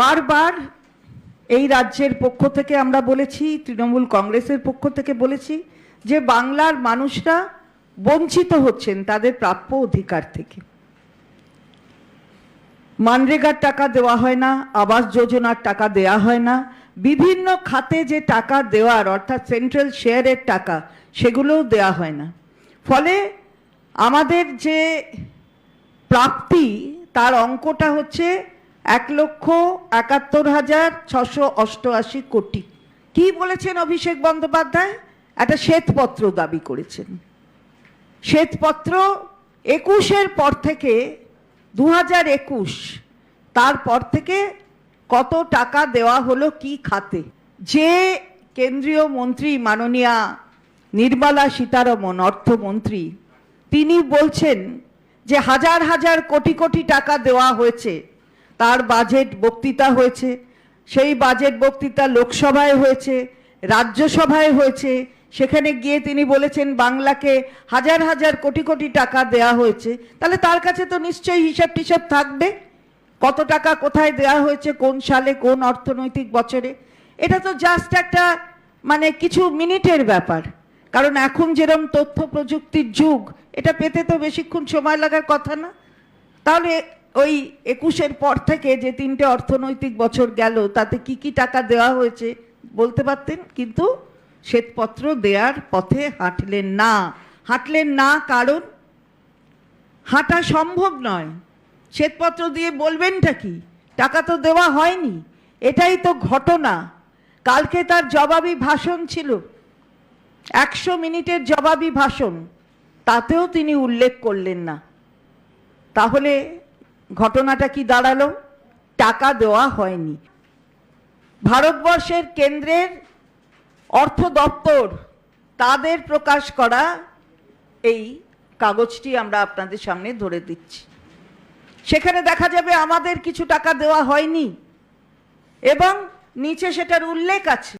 বারবার এই রাজ্যের পক্ষ থেকে আমরা বলেছি, তৃণমূল কংগ্রেসের পক্ষ থেকে বলেছি যে বাংলার মানুষরা বঞ্চিত হচ্ছেন তাদের প্রাপ্য অধিকার থেকে। মানরেগার টাকা দেওয়া হয় না, আবাস যোজনার টাকা দেওয়া হয় না, বিভিন্ন খাতে যে টাকা দেওয়ার অর্থাৎ সেন্ট্রাল শেয়ারের টাকা সেগুলোও দেওয়া হয় না। ফলে আমাদের যে প্রাপ্তি, তার অঙ্কটা হচ্ছে এক লক্ষ একাত্তর হাজার ছশো অষ্টআশি কোটি। কি বলেছেন অভিষেক বন্দ্যোপাধ্যায়? একটা শ্বেতপত্র দাবি করেছেন। শ্বেতপত্র একুশের পর থেকে দু হাজার একুশ, তারপর থেকে কত টাকা দেওয়া হলো, কি খাতে? যে কেন্দ্রীয় মন্ত্রী মাননীয়া নির্মলা সীতারমন, অর্থমন্ত্রী, তিনি বলছেন যে হাজার হাজার কোটি কোটি টাকা দেওয়া হয়েছে। তার বাজেট বক্তৃতা হয়েছে, সেই বাজেট বক্তৃতা লোকসভায় হয়েছে, রাজ্যসভায় হয়েছে, সেখানে গিয়ে তিনি বলেছেন বাংলাকে হাজার হাজার কোটি কোটি টাকা দেয়া হয়েছে। তাহলে তার কাছে তো নিশ্চয়ই হিসাব টিসাব থাকবে। কত টাকা কোথায় দেয়া হয়েছে, কোন সালে, কোন অর্থনৈতিক বছরে। এটা তো জাস্ট একটা মানে কিছু মিনিটের ব্যাপার। কারণ এখন যেরকম তথ্য প্রযুক্তির যুগ, এটা পেতে তো বেশিক্ষণ সময় লাগার কথা না। তাহলে ওই একুশের পর থেকে যে তিনটে অর্থনৈতিক বছর গেল, তাতে কি কি টাকা দেওয়া হয়েছে বলতে পারতেন? কিন্তু শ্বেতপত্র দেওয়ার পথে হাঁটলেন না। হাঁটলেন না কারণ হাঁটা সম্ভব নয়। শ্বেতপত্র দিয়ে বলবেনটা কি? টাকা তো দেওয়া হয়নি। এটাই তো ঘটনা। কালকে তার জবাবি ভাষণ ছিল। একশো মিনিটের জবাবি ভাষণ। তাতেও তিনি উল্লেখ করলেন না। তাহলে ঘটনাটা কি দাঁড়াল? টাকা দেওয়া হয়নি। ভারতবর্ষের কেন্দ্রের অর্থ দপ্তর তাদের প্রকাশ করা এই কাগজটি আমরা আপনাদের সামনে ধরে দিচ্ছি। সেখানে দেখা যাবে আমাদের কিছু টাকা দেওয়া হয়নি এবং নিচে সেটার উল্লেখ আছে।